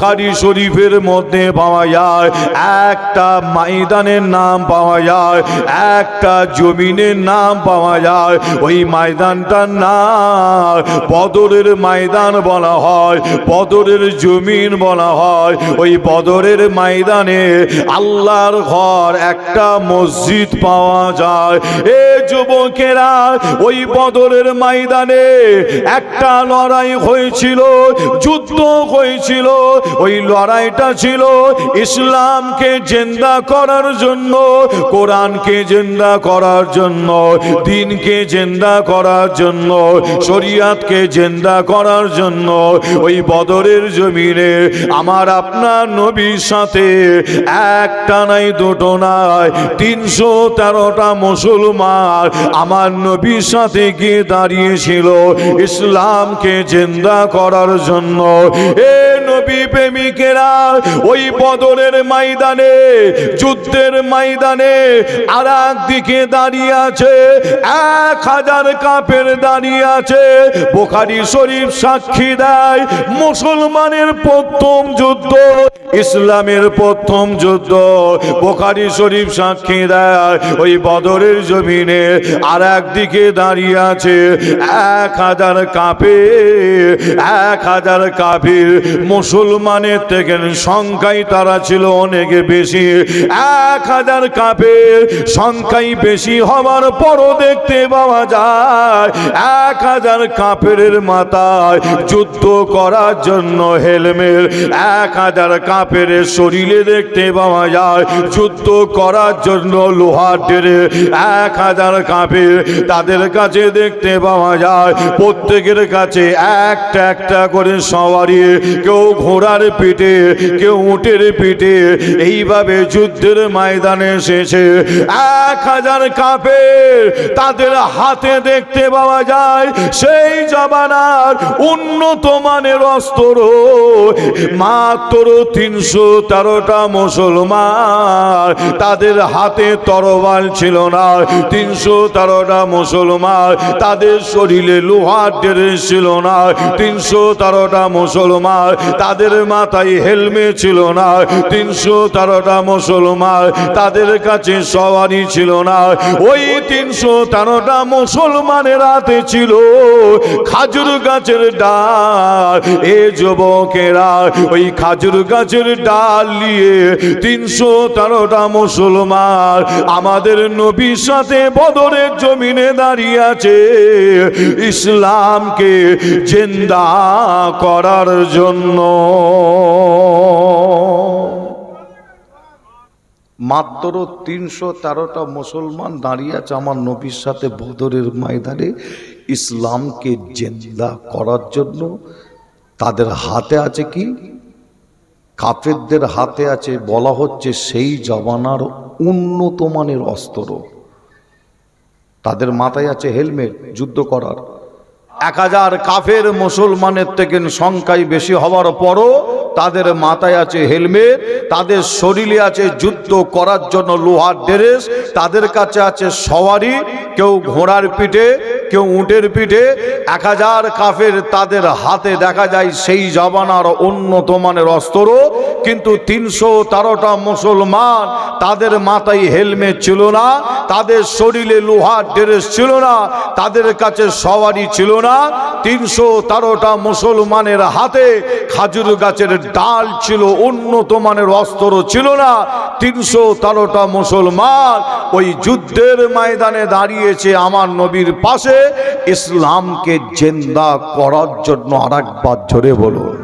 বোখারি শরীফের মধ্যে পাওয়া যায়, একটা ময়দানের নাম পাওয়া যায়, একটা জমিনের নাম পাওয়া যায়। ওই ময়দানটার নাম বদরের ময়দান বলা হয়, বদরের জমিন বলা হয়। ওই বদরের ময়দানে আল্লাহর ঘর, একটা মসজিদ পাওয়া যায়। এ যুবকেরা, ওই বদরের ময়দানে একটা লড়াই হয়েছিল, যুদ্ধ হয়েছিল ওই লড়াইটা ছিল ইসলামকে জেন্দা করার জন্য, কোরআনকে জেন্দা করার জন্য, দিনকে জেন্দা করার জন্য, শরিয়াতকে জেন্দা করার জন্য, ওই বদরের জমিনে আমার আপনার নবীর সাথে একটা নাই, দুটো নাই, তিনশো তেরোটা মুসলমান আমার নবীর সাথে গিয়ে দাঁড়িয়েছিল ইসলামকে জেন্দা করার জন্য। এ নবী প্রেমিকেরা, ওই বদরের ময়দানে, যুদ্ধের ময়দানে আর দিকে দাঁড়িয়ে আছে, এক হাজার কাপের দাঁড়িয়ে আছে। বোখারি শরীফ সাক্ষী দেয়, মুসলমানের প্রথম যুদ্ধ। ইসলামের প্রথম যুদ্ধ। বোখারি শরীফ সাক্ষী দেয়, ওই বদরের জমিনে আর একদিকে দাঁড়িয়ে আছে এক হাজার কাপে এক হাজার কাফির। মুসলমানের থেকে সংখ্যাই তারা ছিল অনেক বেশি। এক হাজার কাপের সংখ্যাই বেশি হওয়ার পরও দেখতে পাওয়া যায়, এক হাজার কাপের মাথায় যুদ্ধ করার জন্য হেলমেট, এক হাজার কাপের শরীরে দেখতে পাওয়া যায়, যুদ্ধ করার জন্য লোহার ডেরে এক হাজার কাপের তাদের কাছে দেখতে পাওয়া যায়, প্রত্যেকের কাছে একটা একটা করে সওয়ারি, কেউ ঘোড়ার পিঠে, কেউ উটের পিঠে, এইভাবে যুদ্ধের ময়দানে এসেছে। এক হাজার কাপের তাদের হাতে দেখতে পাওয়া যায়, সেই জমানার উন্নত মানের অস্ত্র, মাত্র তিনশো তেরোটা মুসলমান। তাদের হাতে তরবাল ছিল না। তিনশো তেরোটা মুসলমান। তাদের শরীরে লোহার ড্রেস ছিল না। তিনশো তেরোটা মুসলমান। তাদের মাথায় হেলমেট ছিল না। তিনশো তেরোটা মুসলমান। তাদের কাছে সওয়ারি ছিল না। ওই তিনশো তেরোটা মুসলমানের হাতে ছিল খাজুর গাছের ডাল। এ যুবকেরা, ওই খাজুর গাছের ডাল নিয়ে তিনশো তেরোটা মুসলমান আমাদের নবীর সাথে বদরের জমিনে দাঁড়িয়ে আছে। ইসলামকে জিন্দা করার জন্য। মাত্র তিনশো তেরোটা মুসলমান দাঁড়িয়ে আছে আমার নবীর সাথে বদরের ময়দানে। ইসলামকে জেন্দা করার জন্য তাদের হাতে আছে কি? কাফেরদের হাতে আছে বলা হচ্ছে সেই জমানার উন্নত মানের অস্ত্র। তাদের মাথায় আছে হেলমেট যুদ্ধ করার। এক হাজার কাফের মুসলমানের থেকে সংখ্যায় বেশি হওয়ার পরও তাদের মাথায় আছে হেলমেট, তাদের শরীরে আছে যুদ্ধ করার জন্য লোহার ড্রেস, তাদের কাছে আছে সওয়ারি, কেউ ঘোড়ার পিঠে কেউ উটের পিঠে এক হাজার কাফের তাদের হাতে দেখা যায় সেই জবানার উন্নত মানের অস্ত্র। কিন্তু তিনশো তেরোটা মুসলমান তাদের মাথায় হেলমেট ছিল না, তাদের শরীরে লোহার ড্রেস ছিল না, তাদের কাছে সওয়ারি ছিল না। তিনশো তেরোটা মুসলমানের হাতে খাজুর গাছের ডাল ছিল উন্নত মানের অস্ত্র ছিল না। তিনশো তেরোটা মুসলমান ওই যুদ্ধের ময়দানে দাঁড়িয়েছে আমার নবীর পাশে। ইসলামকে জেন্দা করার জন্য আর একবার জোরে বলুন।